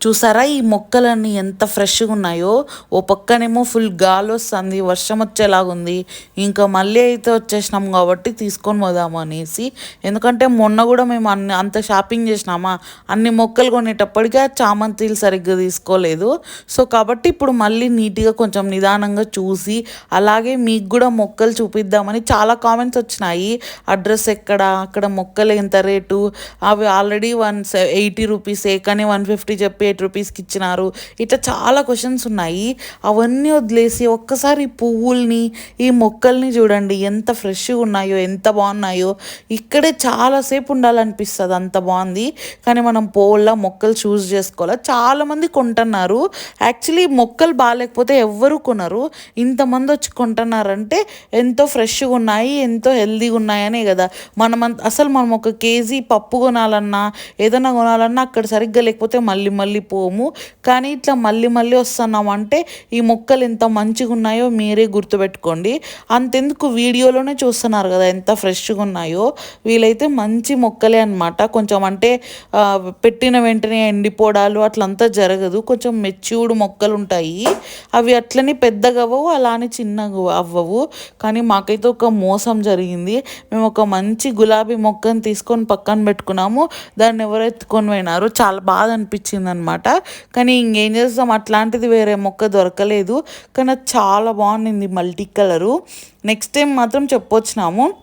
చూసారా ఈ మొక్కలన్నీ ఎంత ఫ్రెష్గా ఉన్నాయో ఓ పక్కనేమో ఫుల్ గాలి వస్తుంది వర్షం వచ్చేలాగుంది. ఇంకా మళ్ళీ అయితే వచ్చేసినాం కాబట్టి తీసుకొని పోదాము అనేసి. ఎందుకంటే మొన్న కూడా మేము అన్ని అంత షాపింగ్ చేసినామా? అన్ని మొక్కలు కొనేటప్పటికీ ఆ చామంతిలు సరిగ్గా తీసుకోలేదు. సో కాబట్టి ఇప్పుడు మళ్ళీ నీట్గా కొంచెం నిదానంగా చూసి అలాగే మీకు కూడా మొక్కలు చూపిద్దామని చాలా కామెంట్స్ వచ్చినాయి. అడ్రస్ ఎక్కడ? అక్కడ మొక్కలు ఎంత రేటు? అవి ఆల్రెడీ వన్ ఎయిటీ రూపీసే కానీ వన్ ఫిఫ్టీ చెప్పి ఎయిట్ రూపీస్కి ఇచ్చినారు. ఇట్లా చాలా క్వశ్చన్స్ ఉన్నాయి. అవన్నీ వదిలేసి ఒక్కసారి ఈ పువ్వుల్ని ఈ మొక్కల్ని చూడండి. ఎంత ఫ్రెష్గా ఉన్నాయో ఎంత బాగున్నాయో. ఇక్కడే చాలాసేపు ఉండాలనిపిస్తుంది అంత బాగుంది. కానీ మనం పోల్లా మొక్కలు చూస్ చేసుకోవాలి. చాలామంది కొంటున్నారు. యాక్చువల్లీ మొక్కలు బాగాలేకపోతే ఎవ్వరు కొనరు. ఇంతమంది వచ్చి కొంటున్నారంటే ఎంతో ఫ్రెష్గా ఉన్నాయి ఎంతో హెల్దీగా ఉన్నాయనే కదా. మనం అసలు మనం ఒక కేజీ పప్పు కొనాలన్నా ఏదైనా కొనాలన్నా అక్కడ సరిగ్గా లేకపోతే మళ్ళీ మళ్ళీ పోము కానీ ఇట్లా మళ్ళీ మళ్ళీ వస్తున్నామంటే ఈ మొక్కలు ఎంత మంచిగా ఉన్నాయో మీరే గుర్తుపెట్టుకోండి. అంతెందుకు వీడియోలోనే చూస్తున్నారు కదా ఎంత ఫ్రెష్గా ఉన్నాయో. వీలైతే మంచి మొక్కలే అన్నమాట. కొంచెం అంటే పెట్టిన వెంటనే ఎండిపోవడాలు అట్లంతా జరగదు. కొంచెం మెచ్యూర్డ్ మొక్కలు ఉంటాయి. అవి అట్లనే పెద్దగవ్వవు అలానే అలా అని చిన్నగా అవ్వవు. కానీ మాకైతే ఒక మోసం జరిగింది. మేము ఒక మంచి గులాబీ మొక్కను తీసుకొని పక్కన పెట్టుకున్నాము. దాన్ని ఎవరు ఎత్తుకొని పోయినారు చాలా బాధ అనిపించింది అనమాట కానీ ఇంకేం చేస్తాం? అట్లాంటిది వేరే మొక్క దొరకలేదు. కానీ అది చాలా బాగుండింది మల్టీ కలరు. నెక్స్ట్ టైం మాత్రం చెప్పొచ్చినాము.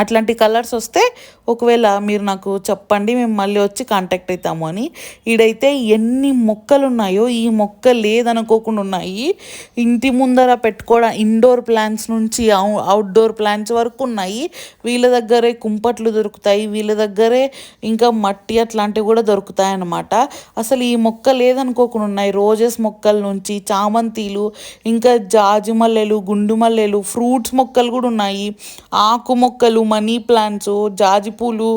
అట్లాంటి కలర్స్ వస్తే ఒకవేళ మీరు నాకు చెప్పండి మేము మళ్ళీ వచ్చి కాంటాక్ట్ అవుతాము అని. ఈడైతే ఎన్ని మొక్కలు ఉన్నాయో ఈ మొక్క లేదనుకోకుండా ఉన్నాయి. ఇంటి ముందర పెట్టుకోవడం ఇండోర్ ప్లాంట్స్ నుంచి అవు- అవుట్డోర్ ప్లాంట్స్ వరకు ఉన్నాయి. వీళ్ళ దగ్గరే కుంపట్లు దొరుకుతాయి వీళ్ళ దగ్గరే ఇంకా మట్టి అట్లాంటివి కూడా దొరుకుతాయి అన్నమాట. అసలు ఈ మొక్క లేదనుకోకుండా ఉన్నాయి. రోజెస్ మొక్కల నుంచి చామంతిలు ఇంకా జాజి మల్లెలు గుండు మల్లెలు ఫ్రూట్స్ మొక్కలు కూడా ఉన్నాయి. ఆకు మొక్కలు మనీ ప్లాంట్స్ జాజి పూలు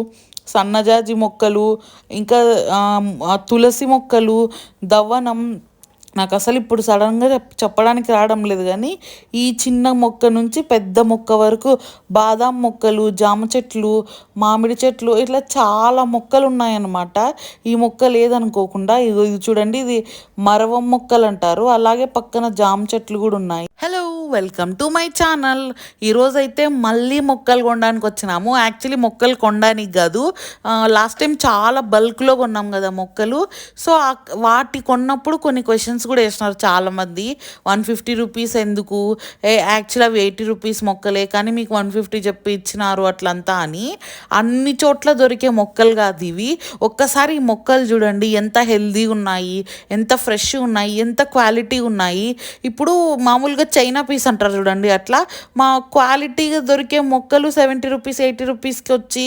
సన్నజాజి మొక్కలు ఇంకా తులసి మొక్కలు దవ్వనం నాకు అసలు ఇప్పుడు సడన్గా చెప్పడానికి రావడం లేదు కానీ ఈ చిన్న మొక్క నుంచి పెద్ద మొక్క వరకు బాదాం మొక్కలు జామ చెట్లు మామిడి చెట్లు ఇట్లా చాలా మొక్కలు ఉన్నాయన్నమాట. ఈ మొక్క లేదనుకోకుండా ఇది ఇది చూడండి ఇది మరవం మొక్కలు అంటారు. అలాగే పక్కన జామ చెట్లు కూడా ఉన్నాయి. Hello welcome to my channel ఈరోజు అయితే మళ్ళీ మొక్కలు కొనడానికి వచ్చినాము. యాక్చువల్లీ మొక్కలు కొనడానికి కాదు. లాస్ట్ టైం చాలా బల్క్లో కొన్నాం కదా మొక్కలు. సో వాటి కొన్నప్పుడు కొన్ని క్వశ్చన్స్ కూడా వేసినారు చాలామంది. వన్ ఫిఫ్టీ రూపీస్ ఎందుకు? యాక్చువల్ అవి ఎయిటీ రూపీస్ మొక్కలే కానీ మీకు వన్ ఫిఫ్టీ చెప్పి ఇచ్చినారు అట్లంతా అని. అన్ని చోట్ల దొరికే మొక్కలు కాదు ఇవి. ఒక్కసారి ఈ మొక్కలు చూడండి ఎంత హెల్దీగా ఉన్నాయి ఎంత ఫ్రెష్ ఉన్నాయి ఎంత క్వాలిటీ ఉన్నాయి. ఇప్పుడు మామూలుగా చైనా పీస్ అంటారు చూడండి అట్లా. మా క్వాలిటీగా దొరికే మొక్కలు సెవెంటీ రూపీస్ ఎయిటీ రూపీస్కి వచ్చి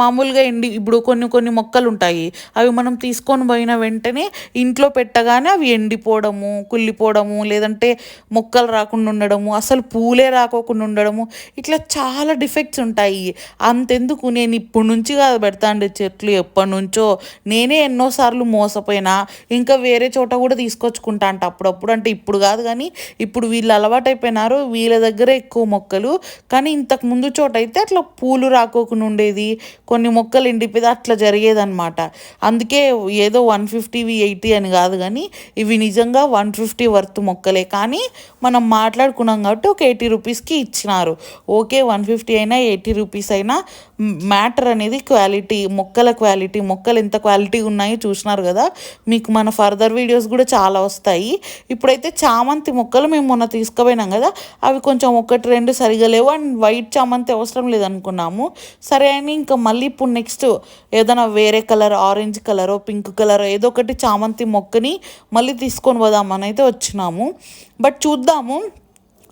మామూలుగా ఎండి ఇప్పుడు కొన్ని కొన్ని మొక్కలు ఉంటాయి అవి మనం తీసుకొని పోయిన వెంటనే ఇంట్లో పెట్టగానే అవి ఎండిపోవడము కుళ్ళిపోవడము లేదంటే మొక్కలు రాకుండా ఉండడము అసలు పూలే రాకోకుండా ఉండడము ఇట్లా చాలా డిఫెక్ట్స్ ఉంటాయి. అంతెందుకు? నేను ఇప్పటి నుంచి కాదు అండి చెట్లు ఎప్పటి నుంచో. నేనే ఎన్నోసార్లు మోసపోయినా. ఇంకా వేరే చోట కూడా తీసుకొచ్చుకుంటా అంట అప్పుడప్పుడు అంటే ఇప్పుడు కాదు కానీ ఇప్పుడు వీళ్ళు అలవాటైపోయినారు వీళ్ళ దగ్గర ఎక్కువ మొక్కలు. కానీ ఇంతకు ముందు చోట అయితే అట్లా పూలు రాకోకుండా ఉండేది కొన్ని మొక్కలు ఎండిపోయి అట్లా జరిగేదన్నమాట. అందుకే ఏదో వన్ ఫిఫ్టీవి ఎయిటీ అని కాదు కానీ ఇవి నిజంగా వన్ ఫిఫ్టీ వర్త్ మొక్కలే. కానీ మనం మాట్లాడుకున్నాం కాబట్టి ఒక ఎయిటీ రూపీస్కి ఇచ్చినారు. ఓకే వన్ ఫిఫ్టీ అయినా ఎయిటీ రూపీస్ అయినా మ్యాటర్ అనేది క్వాలిటీ మొక్కల క్వాలిటీ మొక్కలు ఎంత క్వాలిటీ ఉన్నాయో చూసినారు కదా. మీకు మన ఫర్దర్ వీడియోస్ కూడా చాలా వస్తాయి. ఇప్పుడైతే చామంతి మొక్కలు మేము మొన్న తీసుకుపోయినాం కదా. అవి కొంచెం ఒకటి రెండు సరిగా లేవు. అండ్ వైట్ చామంతి అవసరం లేదనుకున్నాము. సరే అని ఇంకా మళ్ళీ ఇప్పుడు నెక్స్ట్ ఏదైనా వేరే colour orange colour pink colour ఏదో ఒకటి చామంతి మొక్కని మళ్ళీ తీసుకొని పోదామని అయితే వచ్చినాము. బట్ చూద్దాము.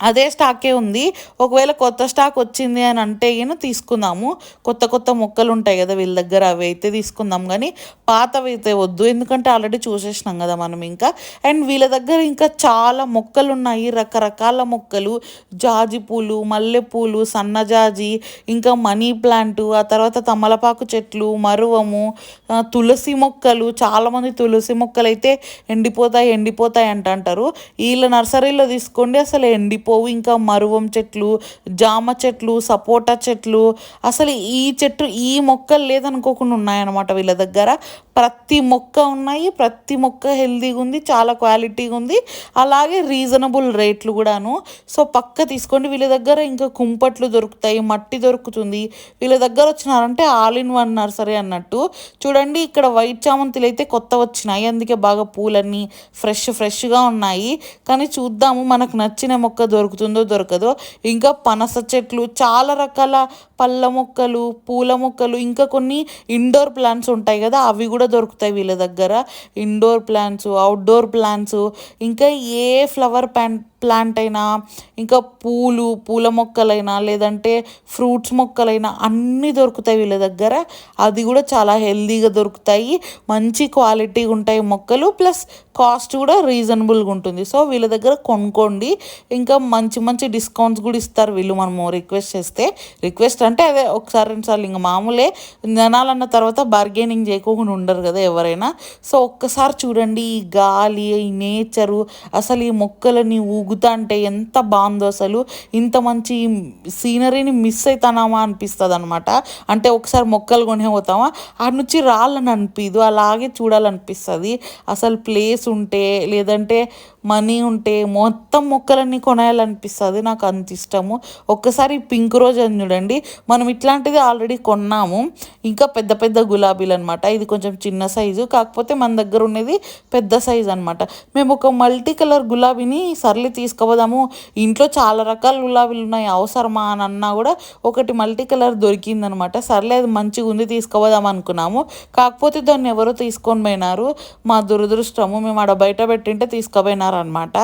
అదే స్టాకే ఉంది. ఒకవేళ కొత్త స్టాక్ వచ్చింది అని అంటే గిన తీసుకుందాము. కొత్త కొత్త మొక్కలు ఉంటాయి కదా వీళ్ళ దగ్గర అవి అయితే తీసుకుందాం. కానీ పాతవి అయితే వద్దు. ఎందుకంటే ఆల్రెడీ చూసేసినాం కదా మనం ఇంకా. అండ్ వీళ్ళ దగ్గర ఇంకా చాలా మొక్కలు ఉన్నాయి. రకరకాల మొక్కలు. జాజి పూలు మల్లెపూలు సన్నజాజి ఇంకా మనీ ప్లాంట్ ఆ తర్వాత తమలపాకు చెట్లు మరువము తులసి మొక్కలు. చాలామంది తులసి మొక్కలు అయితే ఎండిపోతాయి ఎండిపోతాయి అంట అంటారు వీళ్ళ నర్సరీలో తీసుకోండి. అసలు పోవు ఇంకా మరువం చెట్లు జామ చెట్లు సపోటా చెట్లు. అసలు ఈ చెట్టు ఈ మొక్కలు లేదనుకోకుండా ఉన్నాయన్నమాట వీళ్ళ దగ్గర. ప్రతి మొక్క ఉన్నాయి ప్రతి మొక్క హెల్తీగా ఉంది చాలా క్వాలిటీగా ఉంది. అలాగే రీజనబుల్ రేట్లు కూడాను. సో పక్క తీసుకోండి వీళ్ళ దగ్గర ఇంకా కుంపట్లు దొరుకుతాయి మట్టి దొరుకుతుంది. వీళ్ళ దగ్గర వచ్చినారంటే ఆల్ ఇన్ వన్ నర్సరీ అన్నట్టు. చూడండి ఇక్కడ వైట్ చామంతులు అయితే కొత్త వచ్చినాయి. అందుకే బాగా పూలన్నీ ఫ్రెష్ ఫ్రెష్గా ఉన్నాయి. కానీ చూద్దాము మనకు నచ్చిన మొక్క దొరుకుతుందో దొరకదో. ఇంకా పనస చెట్లు చాలా రకాల పళ్ళ మొక్కలు పూల మొక్కలు ఇంకా కొన్ని ఇండోర్ ప్లాంట్స్ ఉంటాయి కదా అవి కూడా దొరుకుతాయి వీళ్ళ దగ్గర. ఇండోర్ ప్లాంట్స్ అవుట్డోర్ ప్లాంట్స్ ఇంకా ఏ ఫ్లవర్ ప్లాంట్ ప్లాంట్ అయినా ఇంకా పూలు పూల మొక్కలైనా లేదంటే ఫ్రూట్స్ మొక్కలైనా అన్నీ దొరుకుతాయి వీళ్ళ దగ్గర. అది కూడా చాలా హెల్తీగా దొరుకుతాయి. మంచి క్వాలిటీ ఉంటాయి మొక్కలు ప్లస్ కాస్ట్ కూడా రీజనబుల్గా ఉంటుంది. సో వీళ్ళ దగ్గర కొనుక్కోండి. ఇంకా మంచి మంచి డిస్కౌంట్స్ కూడా ఇస్తారు వీళ్ళు. మనము రిక్వెస్ట్ చేస్తే రిక్వెస్ట్ అంటే అదే ఒకసారి రెండుసార్లు ఇంకా మామూలే జనాలన్న తర్వాత బార్గెనింగ్ చేయకోకుండా ఉండరు కదా ఎవరైనా. సో ఒక్కసారి చూడండి ఈ గాలి ఈ నేచరు అసలు ఈ మొక్కలని ఊగుతా అంటే ఎంత బాగుందో అసలు. ఇంత మంచి సీనరీని మిస్ అవుతానామా అనిపిస్తుంది అనమాట అంటే ఒకసారి మొక్కలు కొనే పోతామా? ఆడ నుంచి రాళ్ళని అనిపిదు. అలాగే చూడాలనిపిస్తుంది. అసలు ప్లేస్ ఉంటే లేదంటే మనీ ఉంటే మొత్తం మొక్కలన్నీ కొనాలనిపిస్తుంది నాకు అంత ఇష్టము. ఒక్కసారి పింక్ రోజ్ అని చూడండి. మనం ఇట్లాంటిది ఆల్రెడీ కొన్నాము. ఇంకా పెద్ద పెద్ద గులాబీలు అనమాట ఇది కొంచెం చిన్న సైజు కాకపోతే మన దగ్గర ఉన్నది పెద్ద సైజు అనమాట మేము ఒక మల్టీ కలర్ గులాబీని సర్లే తీసుకుపోదాము. ఇంట్లో చాలా రకాల గులాబీలు ఉన్నాయి. అవసరమా అని అన్నా కూడా ఒకటి మల్టీ కలర్ దొరికిందనమాట సర్లే అది మంచిగా ఉంది తీసుకుపోదాం అనుకున్నాము. కాకపోతే దాన్ని ఎవరో తీసుకొని పోయినారు. మా దురదృష్టము మేము ఆడ బయట పెట్టింటే తీసుకుపోయినారు అనమాట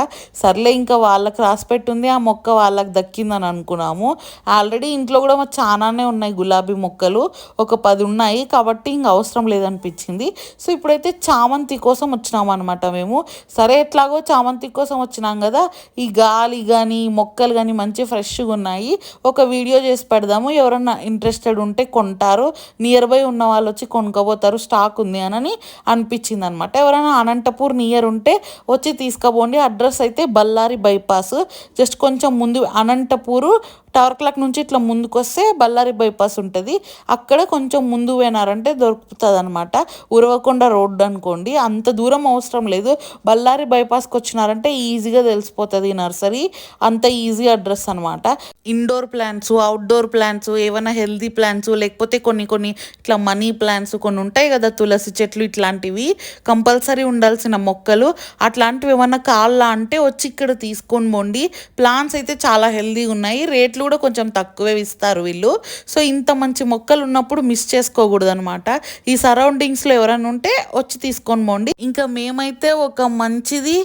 సర్లే ఇంకా వాళ్ళకి రాసి ఉంది ఆ మొక్క వాళ్ళకి దక్కిందని అనుకున్నాము. ఆల్రెడీ ఇంట్లో కూడా మా చాలానే ఉన్నాయి గులాబీ మొక్కలు. ఒక పది ఉన్నాయి కాబట్టి ఇంక అవసరం లేదనిపించింది. సో ఇప్పుడైతే చామంతి కోసం వచ్చినాం అనమాట మేము. సరే ఎట్లాగో చామంతి కోసం వచ్చినాం కదా. ఈ గాలి కానీ మొక్కలు కానీ మంచి ఫ్రెష్గా ఉన్నాయి. ఒక వీడియో చేసి పెడదాము. ఎవరన్నా ఇంట్రెస్టెడ్ ఉంటే కొంటారు. నియర్ బై ఉన్న వాళ్ళు వచ్చి కొనుక్కోబోతారు స్టాక్ ఉంది అని అనిపించింది అనమాట ఎవరైనా అనంతపూర్ నియర్ ఉంటే వచ్చి తీసుకుపోండి. అడ్రస్ అయితే బల్లారి బైపాస్ జస్ట్ కొంచెం ముందు అనంతపూరు టవర్ క్లాక్ నుంచి ఇట్లా ముందుకు వస్తే బళ్ళారి బైపాస్ ఉంటుంది. అక్కడ కొంచెం ముందు పోయినారంటే దొరుకుతుంది అనమాట ఉరవకొండ రోడ్డు అనుకోండి అంత దూరం అవసరం లేదు. బళ్ళారి బైపాస్కి వచ్చినారంటే ఈజీగా తెలిసిపోతుంది నర్సరీ. అంత ఈజీ అడ్రస్ అనమాట ఇండోర్ ప్లాంట్స్ అవుట్డోర్ ప్లాంట్స్ ఏమైనా హెల్దీ ప్లాంట్స్ లేకపోతే కొన్ని కొన్ని ఇట్లా మనీ ప్లాంట్స్ కొన్ని ఉంటాయి కదా తులసి చెట్లు ఇట్లాంటివి. కంపల్సరీ ఉండాల్సిన మొక్కలు. అట్లాంటివి ఏమైనా కాళ్ళ అంటే వచ్చి ఇక్కడ తీసుకొని పోండి. ప్లాంట్స్ అయితే చాలా హెల్దీగా ఉన్నాయి. రేట్లు రేట్లు కూడా కొంచెం తక్కువే ఇస్తారు వీళ్ళు. సో ఇంత మంచి మొక్కలు ఉన్నప్పుడు మిస్ చేసుకోకూడదు అనమాట ఈ సరౌండింగ్స్లో ఎవరైనా ఉంటే వచ్చి తీసుకొని పోండి. ఇంకా మేమైతే ఒక మంచిది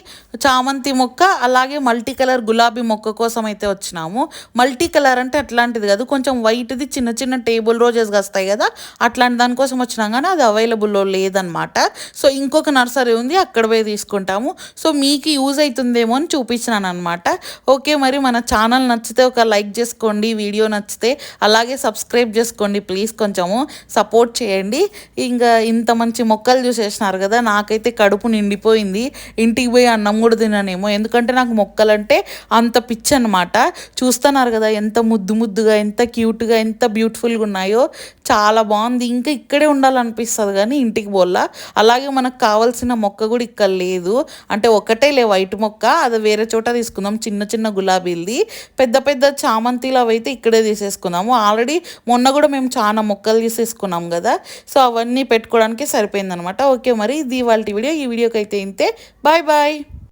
చామంతి మొక్క అలాగే మల్టీ కలర్ గులాబీ మొక్క కోసం అయితే వచ్చినాము. మల్టీ కలర్ అంటే అట్లాంటిది కాదు. కొంచెం వైట్ది చిన్న చిన్న టేబుల్ రోజెస్ వస్తాయి కదా అట్లాంటి దానికోసం వచ్చినాం కానీ అది అవైలబుల్లో లేదనమాట సో ఇంకొక నర్సరీ ఉంది అక్కడ పోయి తీసుకుంటాము. సో మీకు యూజ్ అవుతుందేమో అని చూపించినాను అనమాట ఓకే మరి మన ఛానల్ నచ్చితే ఒక లైక్ చేసుకోండి వీడియో నచ్చితే అలాగే సబ్స్క్రైబ్ చేసుకోండి ప్లీజ్ కొంచెము. సపోర్ట్ చేయండి. ఇంకా ఇంత మంచి మొక్కలు చూసేసినారు కదా నాకైతే కడుపు నిండిపోయింది. ఇంటికి పోయి అన్నం కూడా తిననేమో. ఎందుకంటే నాకు మొక్కలంటే అంత పిచ్చి అనమాట చూస్తున్నారు కదా ఎంత ముద్దు ముద్దుగా ఎంత క్యూట్గా ఎంత బ్యూటిఫుల్గా ఉన్నాయో. చాలా బాగుంది. ఇంకా ఇక్కడే ఉండాలనిపిస్తుంది కానీ ఇంటికి పోల్లా అలాగే మనకు కావాల్సిన మొక్క కూడా ఇక్కడ లేదు. అంటే ఒకటే లే వైట్ మొక్క. అది వేరే చోట తీసుకుందాం. చిన్న చిన్న గులాబీలది. పెద్ద పెద్ద చామంతిలు అవైతే ఇక్కడే తీసేసుకున్నాము. ఆల్రెడీ మొన్న కూడా మేము చాలా మొక్కలు తీసేసుకున్నాం కదా. సో అవన్నీ పెట్టుకోవడానికి సరిపోయిందనమాట ఓకే మరి ఇది వాళ్ళ వీడియో. ఈ వీడియోకి అయితే ఇంతే. Bye bye.